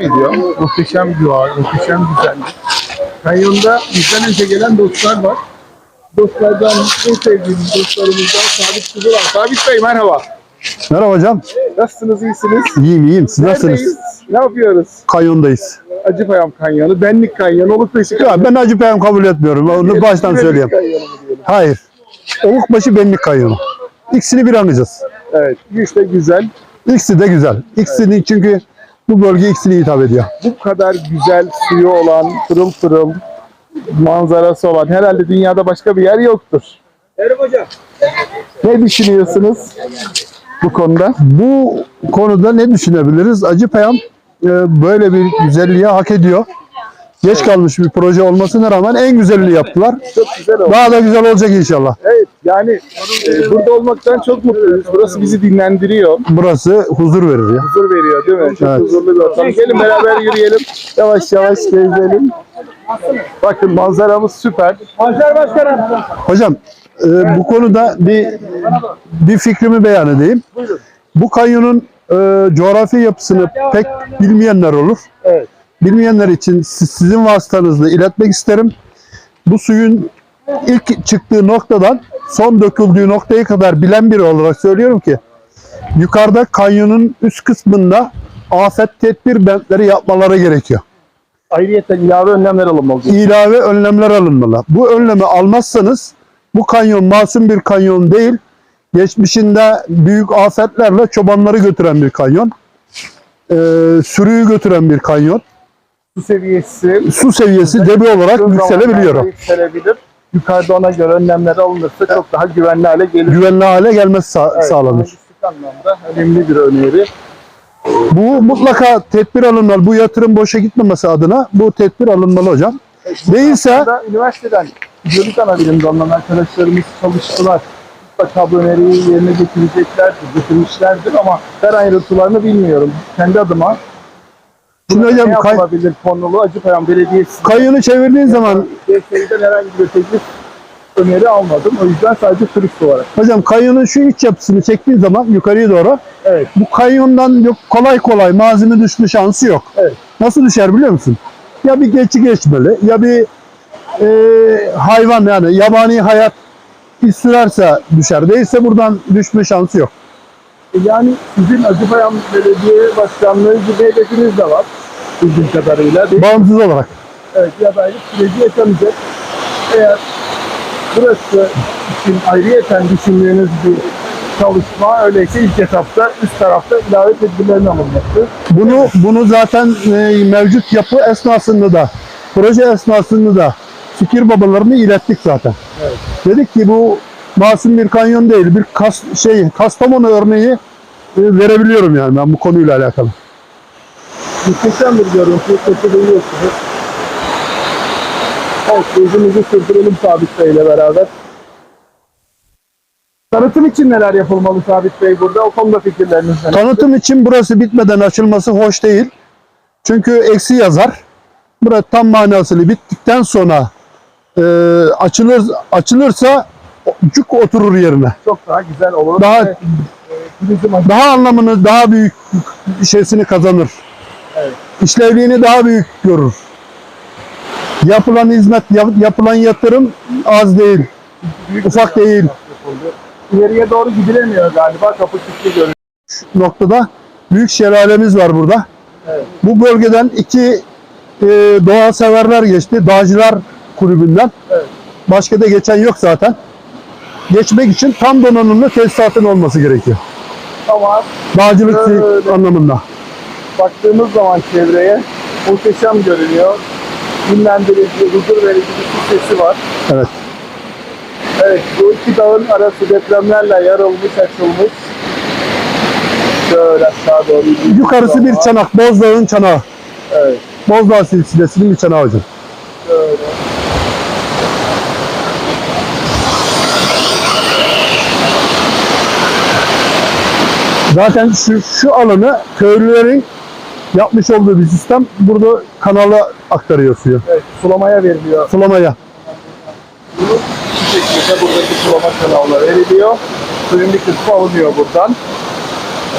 ediyor. Muhteşem bir doğa, muhteşem güzellik. Kanyonda bizden önce gelen dostlar var. Dostlardan en sevdiğimiz dostlarımızdan Sabit Kuzu var. Sabit Bey merhaba. Merhaba hocam. Nasılsınız, iyisiniz? İyiyim iyiyim. Siz Neredeyiz? nasılsınız? Ne yapıyoruz? Kanyondayız. Acıpayam Kanyonu, Benlik Kanyonu, Olukbaşı Ya ben acı peyam kabul etmiyorum. Onu baştan söyleyeyim. Kanyonu? Hayır. Olukbaşı benlik kanyonu. İkisini bir anlayacağız. Evet, güç de güzel. İkisi de güzel. İkisini çünkü bu bölge ikisini hitap ediyor. Bu kadar güzel suyu olan, pırıl pırıl manzarası olan herhalde dünyada başka bir yer yoktur. Erim hocam. Ne düşünüyorsunuz bu konuda? Bu konuda ne düşünebiliriz? Acı peyam e, böyle bir güzelliğe hak ediyor. Geç kalmış bir proje olmasına rağmen en güzelini yaptılar. Çok güzel oldu. Daha da güzel olacak inşallah. Evet yani e, burada olmaktan çok mutluyuz. Burası bizi dinlendiriyor. Burası huzur verir ya. Huzur veriyor değil mi? Çok Evet. huzurlu bir ortam. Gelin beraber yürüyelim. Yavaş yavaş gezelim. Bakın manzaramız süper. Başar Başkanım. Hocam e, bu konuda bir bir fikrimi beyan edeyim. Bu kanyonun e, coğrafi yapısını pek bilmeyenler olur. Evet. Bilmeyenler için si- sizin vasıtanızla iletmek isterim. Bu suyun ilk çıktığı noktadan son döküldüğü noktaya kadar bilen biri olarak söylüyorum ki yukarıda kanyonun üst kısmında afet tedbir bentleri yapmaları gerekiyor. Ayrıyeten ilave önlemler alınmalı. ilave önlemler alınmalı. Bu önlemi almazsanız bu kanyon masum bir kanyon değil. Geçmişinde büyük afetlerle çobanları götüren bir kanyon. Ee, sürüyü götüren bir kanyon. Su seviyesi Su seviyesi debi olarak yükselebiliyor. Yükselebilir. Yukarıda ona göre önlemler alınırsa çok daha güvenli hale gelir. Güvenli hale gelmesi sa- Evet, sağlanır. anlamda önemli bir öneri. Bu mutlaka tedbir alınmalı. Bu yatırım boşa gitmemesi adına bu tedbir alınmalı hocam. Değilse Aslında üniversiteden biyolojik anabilim dalınan arkadaşlarımız çalıştılar. Mutlaka bu öneriyi yerine getireceklerdir, getirmişlerdir ama ben ayrıntılarını bilmiyorum. Kendi adıma Şimdi hocam ne kay- yapılabilir konulu Acıpayam Belediyesi kanyonu çevirdiğin zaman DSİ'den herhangi bir teklif öneri almadım. O yüzden sadece turist olarak. hocam kanyonun şu iç yapısını çektiğin zaman yukarıya doğru Evet. bu kanyondan yok kolay kolay malzeme düşme şansı yok. Evet. Nasıl düşer biliyor musun? Ya bir geçi geçmeli ya bir e, hayvan yani yabani hayat iz sürerse düşer. Değilse buradan düşme şansı yok. Yani sizin Acıpayam Belediye Başkanlığı gibi hedefiniz de var. Bildiğim kadarıyla. Değil mi? Bağımsız olarak. Evet, bir adaylık süreci yaşanacak. Eğer burası için ayrıyeten düşündüğünüz bir çalışma öyleyse ilk etapta üst tarafta ilave tedbirlerin alınması. Bunu bunu zaten e, mevcut yapı esnasında da proje esnasında da fikir babalarını ilettik zaten. Evet. Dedik ki bu masum bir kanyon değil, bir kas, şey Kastamonu örneği e, verebiliyorum yani ben bu konuyla alakalı. Muhteşem bir görüntü, sesi duyuyorsunuz. Evet, gözümüzü sürdürelim Sabit Bey ile beraber. Tanıtım için neler yapılmalı Sabit Bey burada? O konuda fikirleriniz neler? Tanıtım için burası bitmeden açılması hoş değil. Çünkü eksi yazar. Burası tam manasıyla bittikten sonra e, açılır açılırsa cuk oturur yerine. Çok daha güzel olur. Daha- Ve, e, Daha anlamını daha büyük şeysini kazanır. Evet. İşlevliğini daha büyük görür. Yapılan hizmet, yap- yapılan yatırım az değil. büyük Ufak değil. İleriye doğru gidilemiyor galiba. Kapı kilitli görünüyor. noktada büyük şelalemiz var burada. Evet. Bu bölgeden iki e, doğa severler geçti. Dağcılar kulübünden. Evet. Başka da geçen yok zaten. Geçmek için tam donanımlı tesisatın olması gerekiyor. Ama Dağcılık Öyle. anlamında. baktığımız zaman çevreye muhteşem görünüyor. Dinlendirici, huzur verici bir sesi var. Evet. Evet, bu iki dağın arası depremlerle yarılmış, açılmış. Şöyle aşağı doğru. Yukarısı bir çanak. Bozdağ'ın çanağı. Evet, Bozdağ silsilesinin bir çanağı hocam. şöyle. Zaten şu, şu alanı köylülerin yapmış olduğu bir sistem. Burada kanala aktarıyor suyu. Evet, sulamaya veriliyor. Sulamaya. Bu şekilde buradaki sulama kanalına veriliyor. Suyun bir kısmı alınıyor buradan.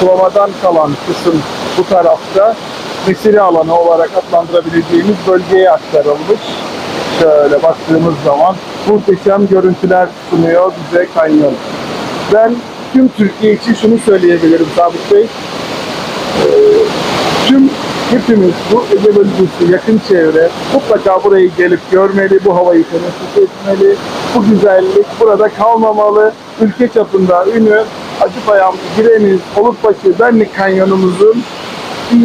Sulamadan kalan kısım bu tarafta mesire alanı olarak adlandırabileceğimiz bölgeye aktarılmış. Şöyle baktığımız zaman muhteşem görüntüler sunuyor bize kanyon. Ben tüm Türkiye için şunu söyleyebilirim Sabit Bey. Ee, tüm hepimiz bu Ege bölgesi yakın çevre mutlaka burayı gelip görmeli, bu havayı teneffüs etmeli. Bu güzellik burada kalmamalı. Ülke çapında ünü Acıpayam, Gireniz, Olukbaşı, Benlik kanyonumuzun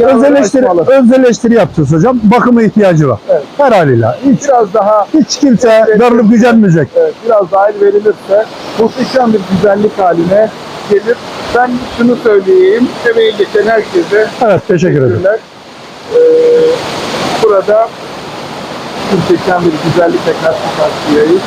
Öz eleştiri, öz eleştiri hocam. Bakıma ihtiyacı var. Evet. Her haliyle. Hiç, Biraz daha hiç kimse darılıp gücenmeyecek. Evet, biraz dahil verilirse muhteşem bir güzellik haline gelir. Ben şunu söyleyeyim, emeği geçen herkese Evet teşekkür ederim. teşekkürler. Ee, burada muhteşem bir güzellikle karşı karşıyayız.